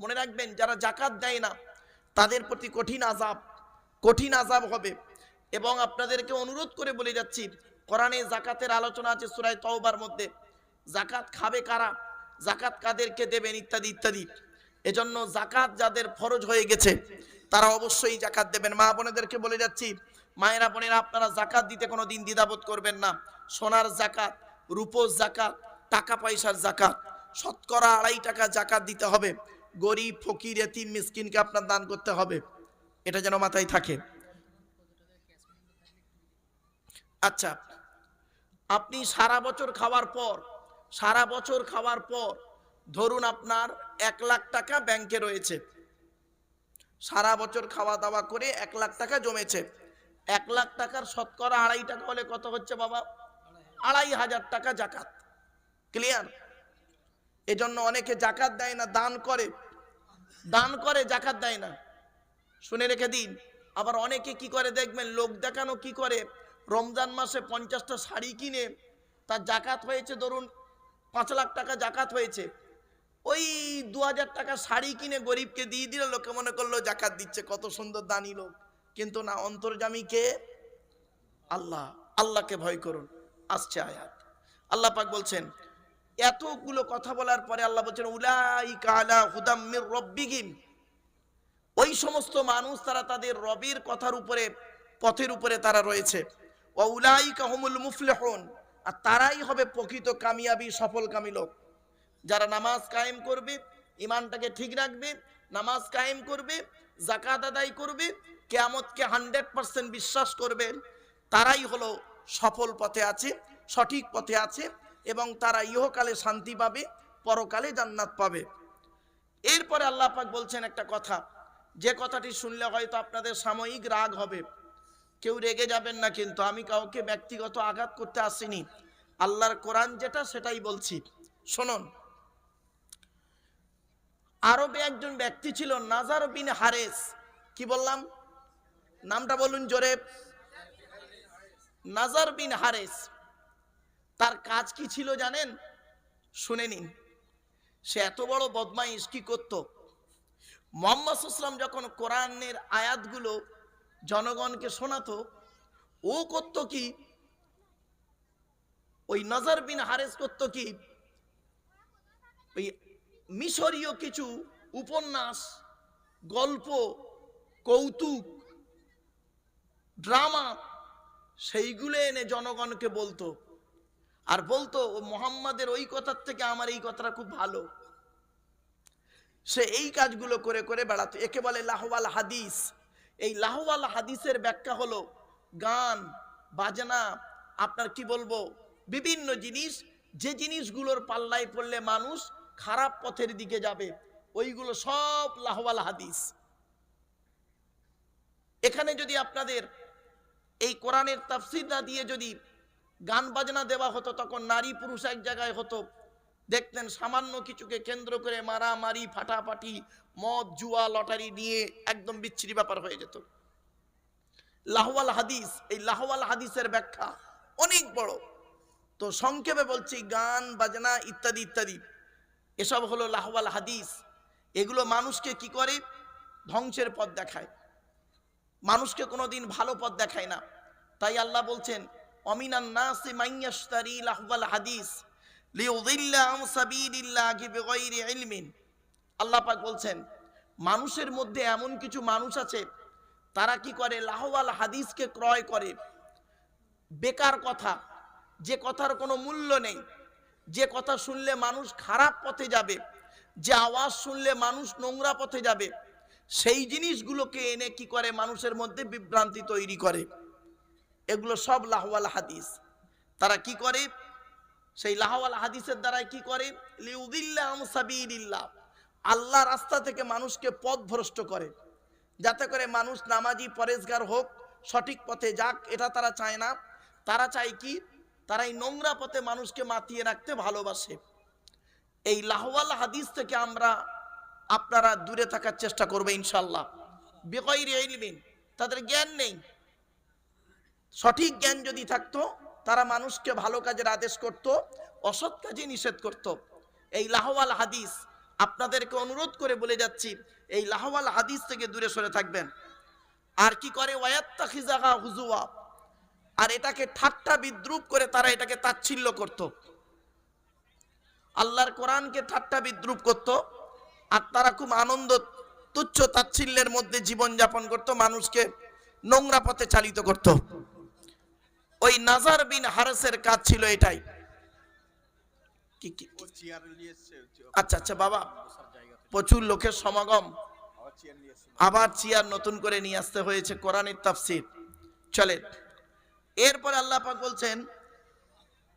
মনে রাখবেন, যারা জাকাত দেয় না, তাদের প্রতি কঠিন আজাব কঠিন আজাব হবে। এবং আপনাদেরকে অনুরোধ করে বলে যাচ্ছি, কোরআনে জাকাতের আলোচনা আছে সুরায় তওবার মধ্যে। জাকাত খাবে কারা? জাকাত কাদেরকে দেবেন? ইত্যাদি ইত্যাদি। এজন্য জাকাত যাদের ফরজ হয়ে গেছে, তারা অবশ্যই জাকাত দেবেন। মা বোনেদেরকে বলে যাচ্ছি, মায়েরা বোনেরা, আপনারা জাকাত দিতে কোনো দিন দ্বিধাবোধ করবেন না। সোনার জাকাত রূপোর জাকাত টাকা পয়সার জাকাত শতকরা আড়াই টাকা জাকাত দিতে হবে। গরিব, ফকির, এতিম, মিসকিনকে আপনার দান করতে হবে। এটা যেন মাথায় থাকে। আচ্ছা আপনি সারা বছর খাওয়ার পর, সারা বছর খাওয়ার পর, ধরুন আপনার এক লাখ টাকা ব্যাংকে রয়েছে। সারা বছর খাওয়া দাওয়া করে এক লাখ টাকা জমেছে। এক লাখ টাকার শতকরা আড়াই টাকা হলে কত হচ্ছে বাবা? আড়াই হাজার টাকা জাকাত। ক্লিয়ার? এজন্য অনেকে জাকাত দেয় না, দান করে। দান করে, জাকাত দেয় না। শুনে রেখে দিন। আবার অনেকে কি করে দেখবেন, লোক দেখানো কি করে? রমজান মাসে পঞ্চাশটা শাড়ি কিনে, তার জাকাত হয়েছে ধরুন পাঁচ লাখ টাকা জাকাত হয়েছে। ওই দু হাজার টাকা শাড়ি কিনে গরিবকে দিয়ে দিল, লোকে মনে করল জাকাত দিচ্ছে, কত সুন্দর দানি লোক। কিন্তু না, অন্তর্জামী কে? আল্লাহ। আল্লাহকে ভয় করুন। আসছে আয়াত। আল্লাহ পাক বলছেন এতগুলো কথা বলার পরে আল্লাহ বলছেন উলাই কালা হুদাম্মির রব্বিগিম ওই সমস্ত মানুষ তারা তাদের রবের কথার উপরে, পথের উপরে তারা রয়েছে। ও উলাই কাহমুল মুফলেহন। আর তারাই হবে প্রকৃত কামিয়াবি, সফলকামী লোক। যারা নামাজ কায়েম করবে ইমানটাকে ঠিক রাখবে, নামাজ কায়েম করবে জাকাত আদায় করবে, কেয়ামতকে হান্ড্রেড পার্সেন্ট বিশ্বাস করবে, তারাই হলো সফল পথে আছে, সঠিক পথে আছে এবং তারা ইহকালে শান্তি পাবে, পরকালে জান্নাত পাবে। এরপরে আল্লাহ পাক বলছেন একটা কথা, যে কথাটি শুনলে হয়তো আপনাদের সাময়িক রাগ হবে। কেউ রেগে যাবেন না কিন্তু, আমি কাউকে ব্যক্তিগত আঘাত করতে আসিনি। আল্লাহর কোরআন যেটা, সেটাই বলছি। শুনুন, আরবে একজন ব্যক্তি ছিল নাজার বিন হারেস। কি বললাম? নামটা বলুন জোরে। নাজার বিন হারেস। তার কাজ কি ছিল জানেন? শুনে নিন। সে এত বড় বদমাইশ কি করত? মোহাম্মদ ইসলাম যখন কোরআনের আয়াতগুলো জনগণকে শোনাতো, ও করত কি? ওই নজর বিন হারেস করত কি? ওই মিশরীয় কিছু উপন্যাস, গল্প, কৌতুক, ড্রামা, সেইগুলো এনে জনগণকে বলতো। আর বলতো, ও মোহাম্মদের ওই কথার থেকে আমার এই কথাটা খুব ভালো। সে এই কাজগুলো করে করে বেড়াতো। একে বলে লাহওয়াল হাদিস। এই লাহওয়াল হাদিসের ব্যাখ্যা হলো, গান, বাজনা, আপনার কি বলব, বিভিন্ন জিনিস, যে জিনিসগুলোর পাল্লায় পড়লে মানুষ খারাপ পথের দিকে যাবে, ওইগুলো সব লাহওয়াল হাদিস। এখানে যদি আপনাদের এই কোরআনের তাফসির না দিয়ে যদি গান বাজনা দেওয়া হতো, তখন নারী পুরুষ এক জায়গায় হতো। দেখতেন সামান্য কিছুকে কেন্দ্র করে মারামারি, ফাটাফাটি, মদ, জুয়া, লটারি নিয়ে একদম বিচ্ছিরি ব্যাপার হয়ে যেত। লাহওয়াল হাদিস, এই লাহওয়াল হাদিসের ব্যাখ্যা অনেক বড়। তো সংক্ষেপে বলছি, গান, বাজনা ইত্যাদি ইত্যাদি। এসব হলো লাহওয়াল হাদিস। এগুলো মানুষকে কি করে? ধ্বংসের পথ দেখায়। মানুষকে কোনোদিন ভালো পথ দেখায় না। তাই আল্লাহ বলছেন অমিনান নাসি মাইয়াশতারি হাদিস লিউযিল্লা আন সাবিলিল্লাহি বিগাইরি ইলমিন আল্লাহ বলছেন, মানুষের মধ্যে এমন কিছু মানুষ আছে, তারা কি করে? লাহওয়াল হাদিসকে ক্রয় করে। বেকার কথা, যে কথার কোনো মূল্য নেই। যে কথা শুনলে মানুষ খারাপ পথে যাবে, যে আওয়াজ শুনলে মানুষ নোংরা পথে যাবে, সেই জিনিসগুলোকে এনে কি করে? মানুষের মধ্যে বিভ্রান্তি তৈরি করে। এগুলো সব লাহওয়াল হাদিস। তারা কি করে? সেই লাহওয়াল হাদিসের দ্বারাই কি করে? আল্লাহ রাস্তা থেকে মানুষকে পথ ভ্রষ্ট করে, যাতে করে মানুষ নামাজি পরেশগার হোক, সঠিক পথে যাক, এটা তারা চায় না। তারা চায় কি? তারা এই নোংরা পথে মানুষকে মাতিয়ে রাখতে ভালোবাসে। এই লাহওয়াল হাদিস থেকে আমরা আপনারা দূরে থাকার চেষ্টা করবে ইনশাল্লাহ বেকইরি তাদের জ্ঞান নেই। সঠিক জ্ঞান যদি থাকতো, তারা মানুষকে ভালো কাজের আদেশ করত, অসৎ কাজে নিষেধ করত। এই লাহওয়াল হাদিস আপনাদেরকে অনুরোধ করে বলে যাচ্ছি, এই লাহওয়াল হাদিস থেকে দূরে সরে থাকবেন। আর কি করে? হুজুয়া আর এটাকে ঠাট্টা বিদ্রুপ করে তারা এটাকে তাচ্ছিল্য করত। আল্লাহর কোরআনকে ঠাট্টা বিদ্রুপ করত। আর তারা খুব আনন্দ, তুচ্ছ তাচ্ছিল্যের মধ্যে জীবন যাপন করত, মানুষকে নোংরা পথে চালিত করত। ওই নাজার বিন হারেসের কাজ ছিল এটাই। আচ্ছা আচ্ছা বাবা, প্রচুর লোকের সমাগম। আবার চেয়ার নতুন করে নিয়ে আসতে হয়েছে কোরআনের তাফসির। চলে। এরপর আল্লাহ পাক বলছেন,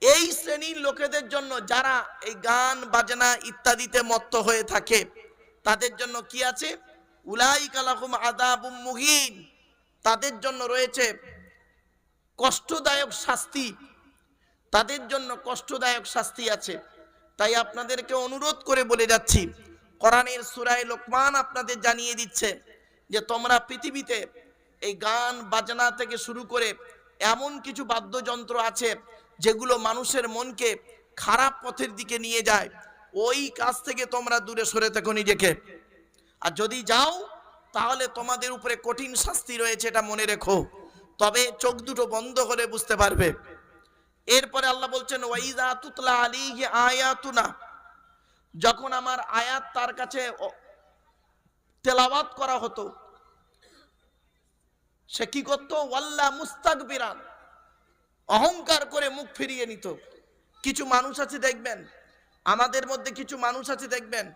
এই শ্রেণির লোকেদের জন্য যারা এই গান, বাজনা ইত্যাদিতে মত্ত হয়ে থাকে, তাদের জন্য কি আছে? উলাই কালাকুম আদাবুম মুহিন। তাদের জন্য রয়েছে কষ্টদায়ক শাস্তি, তাদের জন্য কষ্টদায়ক শাস্তি আছে। তাই আপনাদেরকে অনুরোধ করে বলে যাচ্ছি, কোরআনের সুরায় লোকমান আপনাদের জানিয়ে দিচ্ছে যে, তোমরা পৃথিবীতে এই গান বাজনা থেকে শুরু করে এমন কিছু বাদ্যযন্ত্র আছে যেগুলো মানুষের মনকে খারাপ পথের দিকে নিয়ে যায়। ওই কাজ থেকে তোমরা দূরে সরে থাকো নিজেকে। আর যদি যাও, তাহলে তোমাদের উপরে কঠিন শাস্তি রয়েছে, এটা মনে রেখো। তবে চোখ দুটো বন্ধ করে বুঝতে পারবে। এরপরে আল্লাহ বলছেন ওয়াইদা তুতলা আলিহি আয়াতুনা। যখন আমার আয়াত তার কাছে তেলাওয়াত করা হতো সে কি করতো? ওয়াল্লা মুস্তাকবিরান অহংকার করে মুখ ফিরিয়ে নিত। কিছু মানুষ আছে দেখবেন আমাদের মধ্যে কিছু মানুষ আছে দেখবেন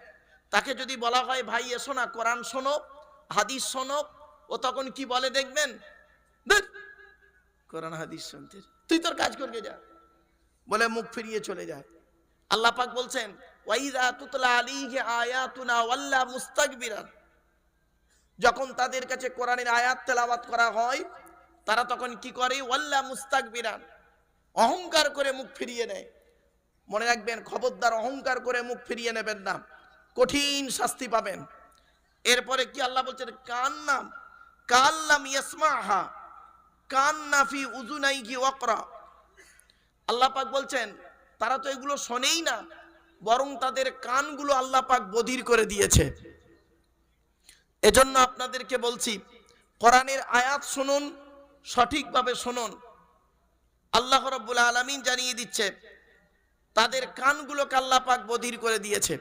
তাকে যদি বলা হয় ভাই এসো না কোরআন শোনো হাদিস শোনো। ও তখন কি বলে দেখবেন? "ধুর, কোরআন হাদিস শুনতে। তুই তোর কাজ করকে যা। বলে মুখ ফিরিয়ে চলে যায় আল্লাহ পাক বলছেন, ওয়াইদা তুতলা আলিহি আয়াতুনা ওয়াল্লা মুস্তাকবিরান। যখন তাদের কাছে কোরআনের আয়াত তেলাওয়াত করা হয়, তারা তখন কি করে? ওয়াল্লা মুস্তাকবিরান। অহংকার করে মুখ ফিরিয়ে নেয়। মনে রাখবেন, খবরদার অহংকার করে মুখ ফিরিয়ে নেবেন না। কঠিন শাস্তি পাবেন। এরপরে কি আল্লাহ বলছেন? কান্নাম, কাল্লাম ইয়াসমাহা। কান্না ফি উজুনাইহি ওয়াকরা। আল্লাহ পাক বলছেন, তারা তো এগুলো শোনেই না, বরং তাদের কানগুলো আল্লাহ পাক বধির করে দিয়েছে। এজন্য আপনাদেরকে বলছি, কোরআনের আয়াত শুনুন, সঠিকভাবে শুনুন। আল্লাহ রব্বুল আলমিন জানিয়ে দিচ্ছে, তাদের কানগুলোকে আল্লাহ পাক বধির করে দিয়েছে।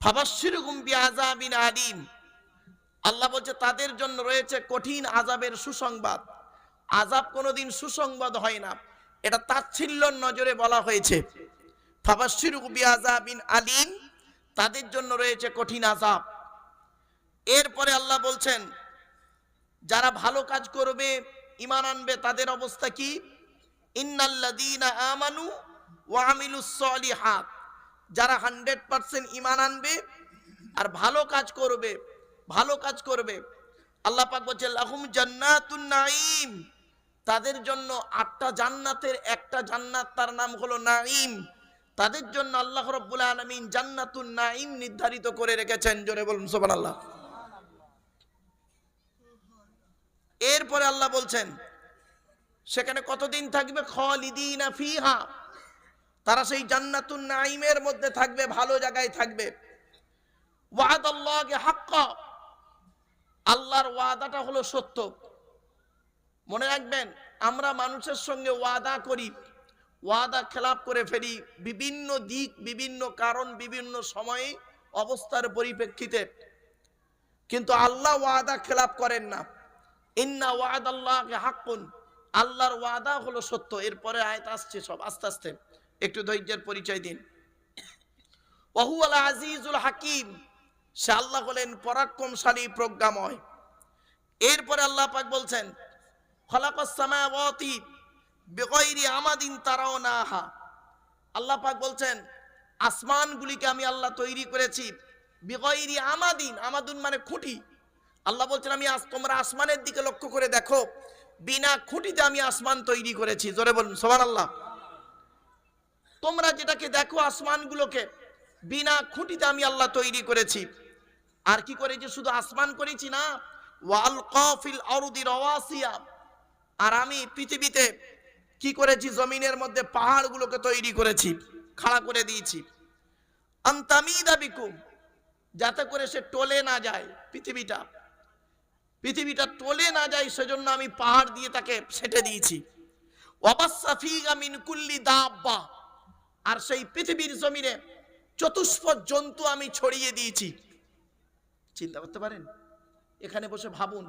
ফাবাসিরুকুম বিআযাবিন আলিম। আল্লাহ বলছে, তাদের জন্য রয়েছে কঠিন আজাবের সুসংবাদ। আজাব কোনোদিন সুসংবাদ হয় না। এটা তাচ্ছিল্যর নজরে বলা হয়েছে। আলিম, তাদের জন্য রয়েছে কঠিন আজাব এরপরে আল্লাহ বলছেন, যারা ভালো কাজ করবে ইমান আনবে, তাদের অবস্থা কি? আমানু যারা হান্ড্রেড পার্সেন্ট ইমান আনবে আর ভালো কাজ করবে ভালো কাজ করবে। আল্লাহ পাক বলছে লাহুম জান্নাতুন নাঈম। তাদের জন্য আটটা জান্নাতের একটা জান্নাত তার নাম হলো নাঈম। তাদের জন্য আল্লাহ রাব্বুল আলামিন জান্নাতুন নাঈম নির্ধারিত করে রেখেছেন। জোরে বলুন, সুবহানাল্লাহ। এরপরে আল্লাহ বলছেন, সেখানে কতদিন থাকবে? খালিদিনা ফিহা। তারা সেই জান্নাতুন নাঈমের মধ্যে থাকবে, ভালো জায়গায় থাকবে। ওয়াদাল্লাহকে হাক্কা। আল্লাহর ওয়াদাটা হলো সত্য। মনে রাখবেন, আমরা মানুষের সঙ্গে ওয়াদা করি, ওয়াদা খেলাপ করে ফেলি, বিভিন্ন দিক, বিভিন্ন কারণ, বিভিন্ন সময়ে অবস্থার পরিপ্রেক্ষিতে। কিন্তু আল্লাহ ওয়াদা খেলাপ করেন না। ইন্না ওয়াদ আল্লাহকে হাক্কুন। আল্লাহর ওয়াদা হলো সত্য। এরপরে আয়াত আসছে সব, আস্তে আস্তে। একটু ধৈর্যের পরিচয় দিন। ওহু আল আজিজুল হাকিম। সে আল্লাহ হলেন পরাক্রমশালী প্রজ্ঞাময়। এরপরে আল্লাহ পাক বলছেন, খলাকাস সামাওয়াতি বিগাইরি আমাদিন তারাও নাহা আল্লাহ পাক বলছেন, আসমানগুলিকে আমি আল্লাহ তৈরি করেছি বিগাইরি আমাদিন, আমাদুন মানে খুঁটি। আল্লাহ বলছেন, আমি তোমরা আসমানের দিকে লক্ষ্য করে দেখো, বিনা খুঁটিতে আমি আসমান তৈরি করেছি। জোরে বলুন সোমান আল্লাহ তোমরা যেটাকে দেখো আসমানগুলোকে, বিনা খুঁটিতে আমি আল্লাহ তৈরি করেছি। আর কি করেছি শুধু আসমান করেছি না? ওয়াল কফিল অরুদি আর আমি পৃথিবীতে কি করেছি? জমিনের মধ্যে পাহাড়গুলোকে তৈরি করেছি, খাড়া করে দিয়েছি। যাতে করে সে টলে না যায় পৃথিবীটা। পৃথিবীটা টলে না যায়, সেজন্য আমি পাহাড় দিয়ে তাকে সেটে দিয়েছি। ওয়াবাসাফিগা মিন কুল্লি দাব্বা। আর সেই পৃথিবীর জমিনে চতুষ্প জন্তু আমি ছড়িয়ে দিয়েছি। চিন্তা করতে পারেন? এখানে বসে ভাবুন।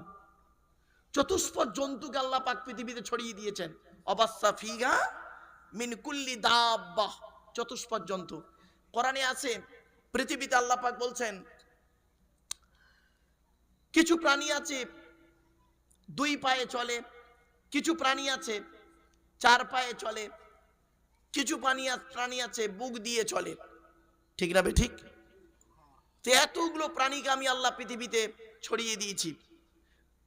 চতুষ্পদ জন্তুকে আল্লাহ পাক পৃথিবীতে ছড়িয়ে দিয়েছেন। অবাসাফিগা মিন কুল্লি দাব্বা চতুষ্পদ জন্তু। কোরআনে আছে, পৃথিবীতে আল্লাহ পাক বলছেন, কিছু প্রাণী আছে, দুই পায়ে চলে, কিছু প্রাণী আছে, চার পায়ে চলে, কিছু প্রাণী প্রাণী আছে, বুক দিয়ে চলে। ঠিক না ঠিক? তো এতগুলো প্রাণীকে আমি আল্লাহ পৃথিবীতে ছড়িয়ে দিয়েছি।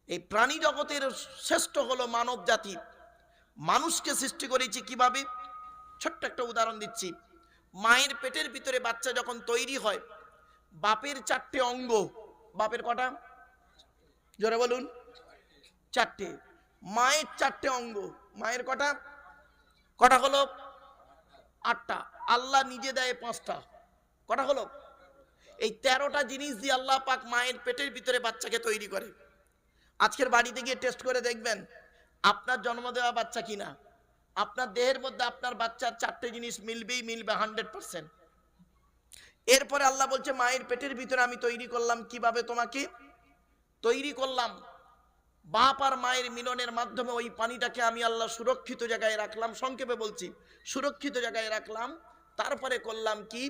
এই প্রাণী জগতের শ্রেষ্ঠ হলো মানব জাতি। মানুষকে সৃষ্টি করেছি কীভাবে? ছোট্ট একটা উদাহরণ দিচ্ছি। মায়ের পেটের ভিতরে বাচ্চা যখন তৈরি হয়, বাপের চারটে অঙ্গ, বাপের কটা? জোরে বলুন। চারটে। মায়ের চারটে অঙ্গ, মায়ের কটা? কটা হলো? আটটা। আল্লাহ নিজে দেয় পাঁচটা। কটা হলো? এই তেরোটা জিনিস দিয়ে আল্লাহ পাক মায়ের পেটের ভিতরে বাচ্চাকে তৈরি করে। আজকের বাড়িতে গিয়ে টেস্ট করে দেখবেন, আপনার জন্ম দেওয়া বাচ্চা কিনা। আপনার দেহের মধ্যে আপনার বাচ্চার চারটে জিনিস মিলবেই, মিলবে হান্ড্রেড পার্সেন্ট এরপরে আল্লাহ বলছে, মায়ের পেটের ভিতরে আমি তৈরি করলাম কীভাবে তোমাকে? তৈরি করলাম। বাপ আর মায়ের মিলনের মাধ্যমে ওই পানিটাকে আমি আল্লাহ সুরক্ষিত জায়গায় রাখলাম। সংক্ষেপে বলছি, সুরক্ষিত জায়গায় রাখলাম। তারপরে করলাম কি?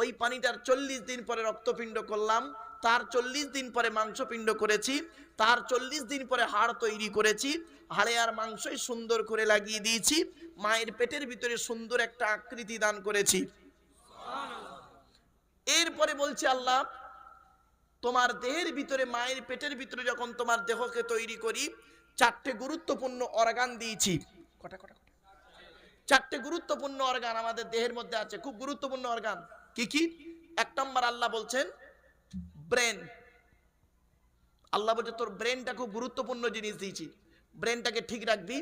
ওই পানিটার চল্লিশ দিন পরে রক্তপিণ্ড করলাম, তার চল্লিশ দিন পরে মাংসপিণ্ড করেছি, তার চল্লিশ দিন পরে হাড় তৈরি করেছি, হাড়ে আর মাংসই সুন্দর করে লাগিয়ে দিয়েছি, মায়ের পেটের ভিতরে সুন্দর একটা আকৃতি দান করেছি। এরপরে বলছে আল্লাহ, তোমার দেহের ভিতরে, মায়ের পেটের ভিতরে যখন তোমার দেহকে তৈরি করি, চারটে গুরুত্বপূর্ণ অর্গান দিয়েছি। কটা কটা? চারটে গুরুত্বপূর্ণ অর্গান আমাদের দেহের মধ্যে আছে, খুব গুরুত্বপূর্ণ অর্গান। কি কি? এক নম্বর আল্লাহ বলছেন ব্রেন আল্লাহ বলছে, তোর ব্রেনটা খুব গুরুত্বপূর্ণ জিনিস দিয়েছি। ব্রেনটাকে ঠিক রাখবি,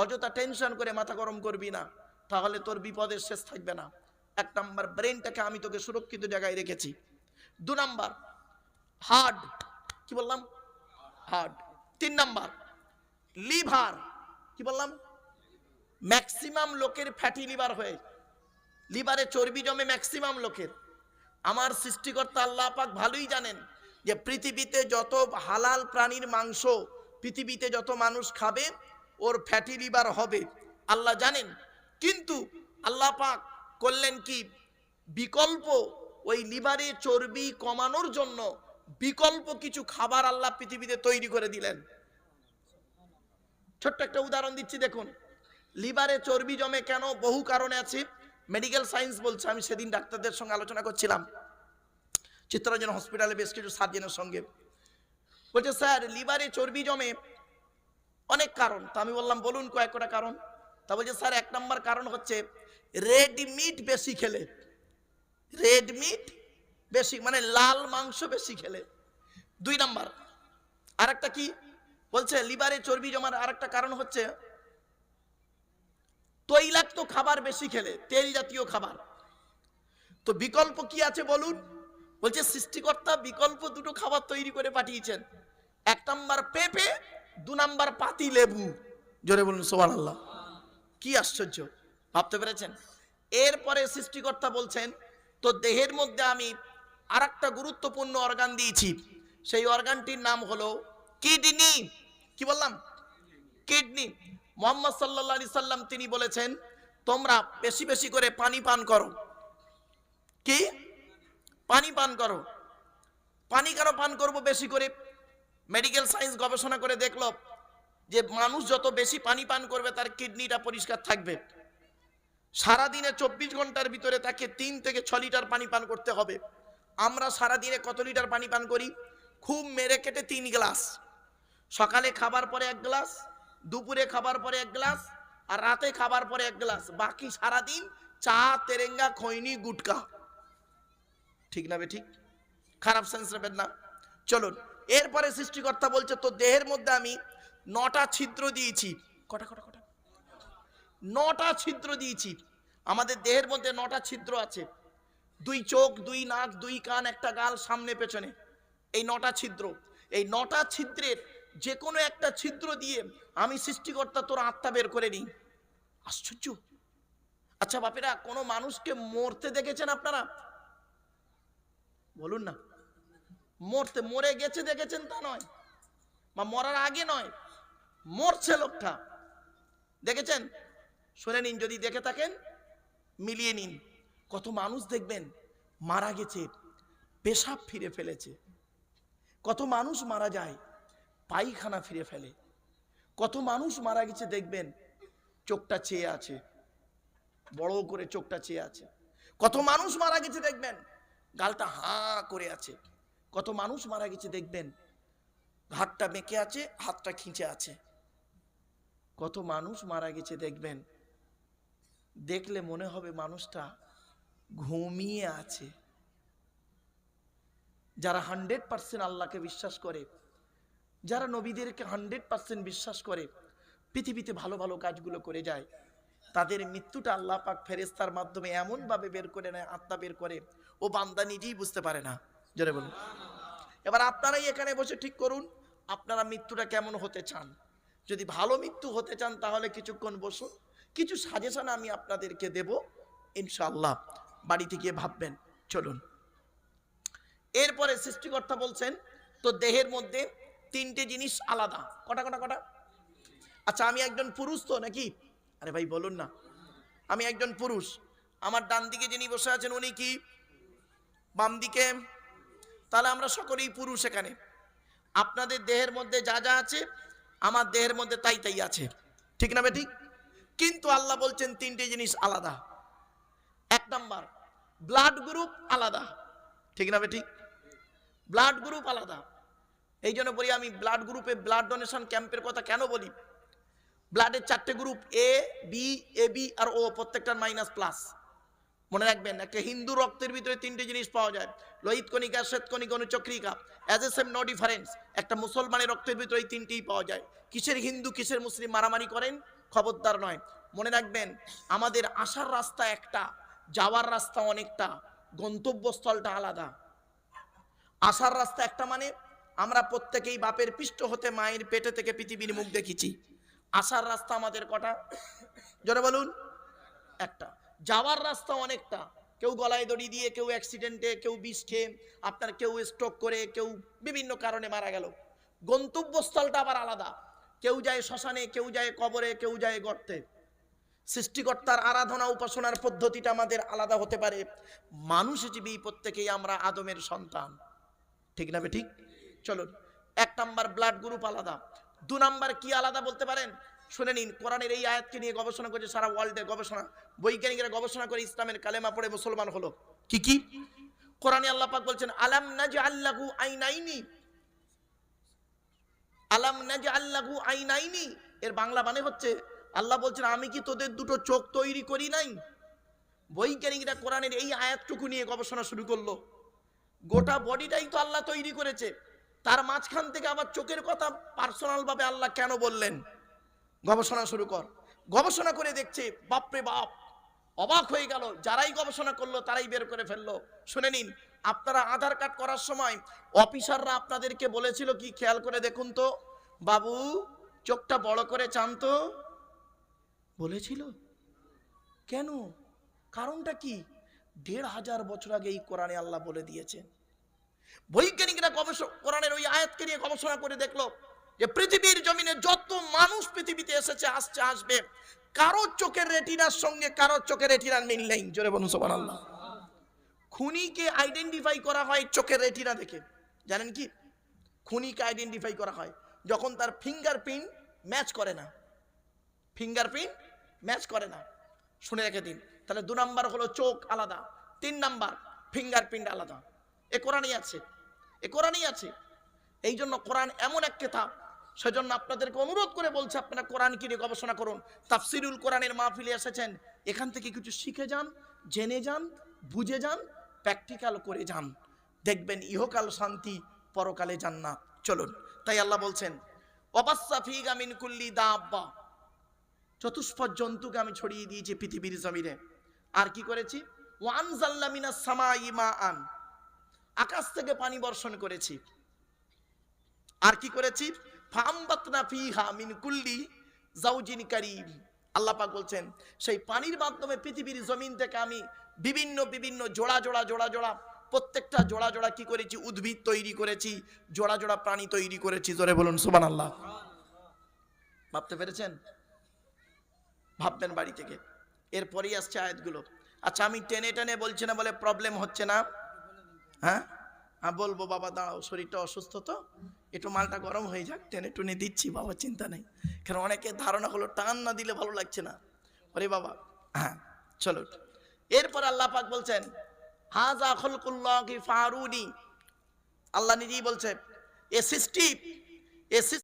অযথা টেনশন করে মাথা গরম করবি না। তাহলে তোর বিপদের শেষ থাকবে না। এক নম্বর ব্রেনটাকে আমি তোকে সুরক্ষিত জায়গায় রেখেছি। দু নাম্বার হার্ট কি বললাম? হার্ট তিন নম্বর লিভার কি বললাম? ম্যাক্সিমাম লোকের ফ্যাটি লিভার হয়ে লিভারে চর্বি জমে ম্যাক্সিমাম লোকের। আমার সৃষ্টিকর্তা আল্লাহ পাক ভালোই জানেন যে পৃথিবীতে যত হালাল প্রাণীর মাংস, পৃথিবীতে যত মানুষ খাবে, ওর ফ্যাটি লিভার হবে। আল্লাহ জানেন। কিন্তু আল্লাহ পাক করলেন কি? বিকল্প ওই লিভারে চর্বি কমানোর জন্য বিকল্প কিছু খাবার আল্লাহ পৃথিবীতে তৈরি করে দিলেন। ছোট্ট একটা উদাহরণ দিচ্ছি দেখুন। লিভারে চর্বি জমে কেন বহু কারণে আছে? মেডিকেল সায়েন্স বলছে, আমি সেদিন ডাক্তারদের সঙ্গে আলোচনা করছিলাম। চিত্তরঞ্জন হসপিটালে বেশ কিছু সার্জনের সঙ্গে। বলছে, স্যার লিভারে চর্বি জমে অনেক কারণ। তা আমি বললাম, বলুন কয়েক কটা কারণ। তা বলছে, স্যার, এক নম্বর কারণ হচ্ছে রেড মিট বেশি খেলে। রেড মিট বেশি মানে লাল মাংস বেশি খেলে। দুই নম্বর আর একটা কি? বলছে লিভারে চর্বি জমার আর একটা কারণ হচ্ছে তৈলাক্ত খাবার বেশি খেলে, তেল জাতীয় খাবার। তো বিকল্প কি আছে বলুন? বলছে সৃষ্টিকর্তা বিকল্প দুটো খাবার তৈরি করে পাঠিয়েছেন। এক নাম্বার পেঁপে, দু নাম্বার পাতি লেবু। জোরে বলুন সোমান আল্লাহ কি আশ্চর্য, ভাবতে পেরেছেন? এরপরে সৃষ্টিকর্তা বলছেন, তো দেহের মধ্যে আমি আর একটা গুরুত্বপূর্ণ অর্গান দিয়েছি। সেই অর্গানটির নাম হলো কিডনি। কি বললাম? কিডনি। মোহাম্মদ সাল্লাহ আলি সাল্লাম তিনি বলেছেন, তোমরা বেশি বেশি করে পানি পান করো। কি? পানি পান করো। পানি কেন পান করব বেশি করে? মেডিকেল সায়েন্স গবেষণা করে দেখল যে মানুষ যত বেশি পানি পান করবে, তার কিডনিটা পরিষ্কার থাকবে। সারাদিনে চব্বিশ ঘণ্টার ভিতরে তাকে তিন থেকে ছ লিটার পানি পান করতে হবে। আমরা সারাদিনে কত লিটার পানি পান করি? খুব মেরে কেটে তিন গ্লাস। সকালে খাবার পরে এক গ্লাস দুপুরে খাবার পরে এক গ্লাস আর রাতে খাবার পরে এক গ্লাস। বাকি সারাদিন চা, তেরেঙ্গা, খৈনি, গুটকা। ঠিক না বে ঠিক? খারাপ সেন্স নেবেন না। চলুন, এরপরে সৃষ্টিকর্তা বলছে তো দেহের মধ্যে আমি নটা ছিদ্র দিয়েছি। কটা কটা কটা? নটা ছিদ্র দিয়েছি। আমাদের দেহের মধ্যে নটা ছিদ্র আছে। দুই চোখ, দুই নাক, দুই কান, একটা গাল সামনে পেছনে। এই নটা ছিদ্র। এই নটা ছিদ্রের যে কোনো একটা ছিদ্র দিয়ে আমি সৃষ্টিকর্তা তোর আত্মা বের করে নিই। আশ্চর্য। আচ্ছা বাপেরা, কোনো মানুষকে মরতে দেখেছেন আপনারা? বলুন না। মরতে মরে গেছে দেখেছেন তা নয়, বা মরার আগে নয়, মরছে লোকটা। দেখেছেন? শুনে নিন, যদি দেখে থাকেন, মিলিয়ে নিন। কত মানুষ দেখবেন মারা গেছে, পেশাব ফিরে ফেলেছে। কত মানুষ মারা যায় পায়খানা ফিরে ফেলে। কত মানুষ মারা গেছে দেখবেন, চোখটা চেয়ে আছে, বড় করে চোখটা চেয়ে আছে। কত মানুষ মারা গেছে দেখবেন, গালটা হা করে আছে। কত মানুষ মারা গেছে দেখবেন হাতটা বেঁকে আছে, হাতটা খিঁচে আছে। কত মানুষ মারা গেছে দেখবেন, দেখলে মনে হবে মানুষটা ঘুমিয়ে আছে। যারা হান্ড্রেড পার্সেন্ট আল্লাহকে বিশ্বাস করে যারা নবীদেরকে হান্ড্রেড পার্সেন্ট বিশ্বাস করে, পৃথিবীতে ভালো ভালো কাজগুলো করে যায়, তাদের মৃত্যুটা আল্লাহ পাক ফেরেস্তার মাধ্যমে এমনভাবে বের করে নেয়, আত্মা বের করে, ও বান্দা নিজেই বুঝতে পারে না। জোরে বলুন। এবার আপনারাই এখানে বসে ঠিক করুন, আপনারা মৃত্যুটা কেমন হতে চান? যদি ভালো মৃত্যু হতে চান, তাহলে কিছুক্ষণ বসুন। কিছু সাজেশন আমি আপনাদেরকে দেব, ইনশাআল্লাহ। বাড়িতে গিয়ে ভাববেন, চলুন। এরপরে সৃষ্টিকর্তা বলছেন, তো দেহের মধ্যে তিনটে জিনিস আলাদা। কটা কটা কটা? আচ্ছা আমি একজন পুরুষ তো নাকি? আরে ভাই, বলুন না। আমি একজন পুরুষ। আমার ডান দিকে যিনি বসে আছেন, উনি কি? বাম দিকে তাহলে আমরা সকলেই পুরুষ এখানে। আপনাদের দেহের মধ্যে যা যা আছে, আমার দেহের মধ্যে তাই তাই আছে। ঠিক না ঠিক কিন্তু আল্লাহ বলছেন তিনটে জিনিস আলাদা। এক নাম্বার ব্লাড গ্রুপ আলাদা। ঠিক না ঠিক ব্লাড গ্রুপ আলাদা। এই জন্য বলি আমি ব্লাড গ্রুপে ব্লাড ডোনেশন ক্যাম্পের কথা কেন বলি? ব্লাডের চারটে group A B A B R O প্রত্যেকটার মাইনাস প্লাস মনে রাখবেন, একটা হিন্দু রক্তের ভিতরে তিনটে জিনিস পাওয়া যায়। লোহিত কণিকা, শ্বেত কণিকা, অনুচক্রিকা। As a same no difference একটা মুসলমানের রক্তের ভিতরে এই তিনটেই পাওয়া যায়। কিসের হিন্দু, কিসের মুসলিম মারামারি করেন? খবরদার নয়। মনে রাখবেন, আমাদের আসার রাস্তা একটা, যাওয়ার রাস্তা অনেকটা, গন্তব্যস্থলটা আলাদা। আসার রাস্তা একটা মানে আমরা প্রত্যেকেই বাপের পৃষ্ঠ হতে মায়ের পেটে থেকে পৃথিবীর মুখ দেখেছি। আসার রাস্তা আমাদের কটা? জোরে বলুন। একটা। যাওয়ার রাস্তা অনেকটা। কেউ গলায় দড়ি দিয়ে, কেউ অ্যাক্সিডেন্টে কেউ বিষ খেয়ে, আপনার কেউ স্ট্রোক করে, কেউ বিভিন্ন কারণে মারা গেল। গন্তব্যস্থলটা আবার আলাদা। কেউ যায় শ্মশানে, কেউ যায় কবরে, কেউ যায় গর্তে। সৃষ্টিকর্তার আরাধনা উপাসনার পদ্ধতিটা আমাদের আলাদা হতে পারে। মানুষ হিসেবে প্রত্যেকেই আমরা আদমের সন্তান। ঠিক না ঠিক? চলুন, এক নাম্বার ব্লাড গ্রুপ আলাদা। দু নাম্বার কি আলাদা বলতে পারেন? শুনে নিন, কোরআনের এই আয়াতকে নিয়ে গবেষণা করেছে সারা ওয়ার্ল্ডে গবেষণা। বৈজ্ঞানিকরা গবেষণা করে ইসলামের কালেমা পড়ে মুসলমান হলো। কি কি? কোরআনে আল্লাহ পাক বলছেন, আলাম নাজ আল্লাহু আইনাইনি? আলাম নাজ আল্লাহু আইনাইনি? এর বাংলা মানে হচ্ছে, আল্লাহ বলছেন, আমি কি তোদের দুটো চোখ তৈরি করি নাই? বৈজ্ঞানিকরা কোরআনের এই আয়াতটুকু নিয়ে গবেষণা শুরু করল। গোটা বডিটাই তো আল্লাহ তৈরি করেছে। তার মাঝখান থেকে আবার চোখের কথা পার্সোনাল ভাবে আল্লাহ কেন বললেন? গবেষণা শুরু কর। গবেষণা করে দেখছে, বাপরে বাপ, অবাক হয়ে গেল। যারাই গবেষণা করল, তারাই বের করে ফেলল। শুনে নিন, আপনারা আধার কার্ড করার সময় অফিসাররা আপনাদেরকে বলেছিল কি? খেয়াল করে দেখুন তো। বাবু, চোখটা বড় করে চান তো। বলেছিল? কেন? কারণটা কি? দেড় হাজার বছর আগে এই কোরআনে আল্লাহ বলে দিয়েছেন। বৈজ্ঞানিকরা গবেষণা কোরআনের ওই আয়াতকে নিয়ে গবেষণা করে দেখল যে পৃথিবীর জমিনে যত মানুষ পৃথিবীতে এসেছে, আসছে, আসবে কারও চোখের রেটিনার সঙ্গে কারও চোখের রেটিনার মিল নেই। জোরে বলুন সোমান খুনিকে আইডেন্টিফাই করা হয় চোখের রেটিনা দেখে। জানেন কি? খুনিকে আইডেন্টিফাই করা হয় যখন তার ফিঙ্গারপ্রিন্ট ম্যাচ করে না। ফিঙ্গারপ্রিন্ট ম্যাচ করে না। শুনে রেখে দিন। তাহলে দু নাম্বার হলো চোখ আলাদা, তিন নাম্বার ফিঙ্গারপ্রিন্ট আলাদা। এ কোরআনই আছে, এ কোরআনই আছে। এই জন্য কোরআন এমন এক কেতাব, সেজন্য আপনাদেরকে অনুরোধ করে বলছে, আপনারা কোরআন কিনে গবেষণা করুন। তাফসিরুল কোরআনের মাহফিলে এসেছেন, এখান থেকে কিছু শিখে যান, জেনে যান, বুঝে যান প্র্যাকটিক্যাল করে যান। দেখবেন ইহকাল শান্তি, পরকালে জান্নাত। চলুন, তাই আল্লাহ বলছেন অবাস্সা ফিগামিন কুল্লি দা আব্বা চতুষ্পদ জন্তুকে আমি ছড়িয়ে দিয়েছি পৃথিবীর জমিনে। আর কি করেছি? ওয়ানজাল্লা মিনাস সামাই মাআন। আকাশ থেকে পানি বর্ষণ করেছি। আর কি করেছি? ফামবাতনা আল্লাহ বলছেন, সেই পানির মাধ্যমে পৃথিবীর জমিন থেকে আমি বিভিন্ন বিভিন্ন জোড়া জোড়া জোড়া জোড়া, প্রত্যেকটা জোড়া জোড়া কি করেছি? উদ্ভিদ তৈরি করেছি, জোড়া জোড়া প্রাণী তৈরি করেছি। জোরে বলুন, সুবহানাল্লাহ। ভাবতে পেরেছেন? ভাববেন বাড়ি থেকে। এরপরেই আসছে আয়াতগুলো। আচ্ছা আমি টেনে টেনে বলছি না বলে প্রবলেম হচ্ছে না। হ্যাঁ? হ্যাঁ বলব, বাবা, দাঁড়াও, শরীরটা অসুস্থ তো? একটু মালটা গরম হয়ে যাক, টেনে টুনে দিচ্ছি, বাবা, চিন্তা নেই। কারণ অনেকে ধারণা হলো টান না দিলে ভালো লাগছে না। ওরে বাবা হ্যাঁ চলো। এরপর আল্লাহ পাক বলছেন, হাজা খলকুল্লাহ ফারুনি। আল্লাহ নিজেই বলছে, এ সৃষ্টি, এ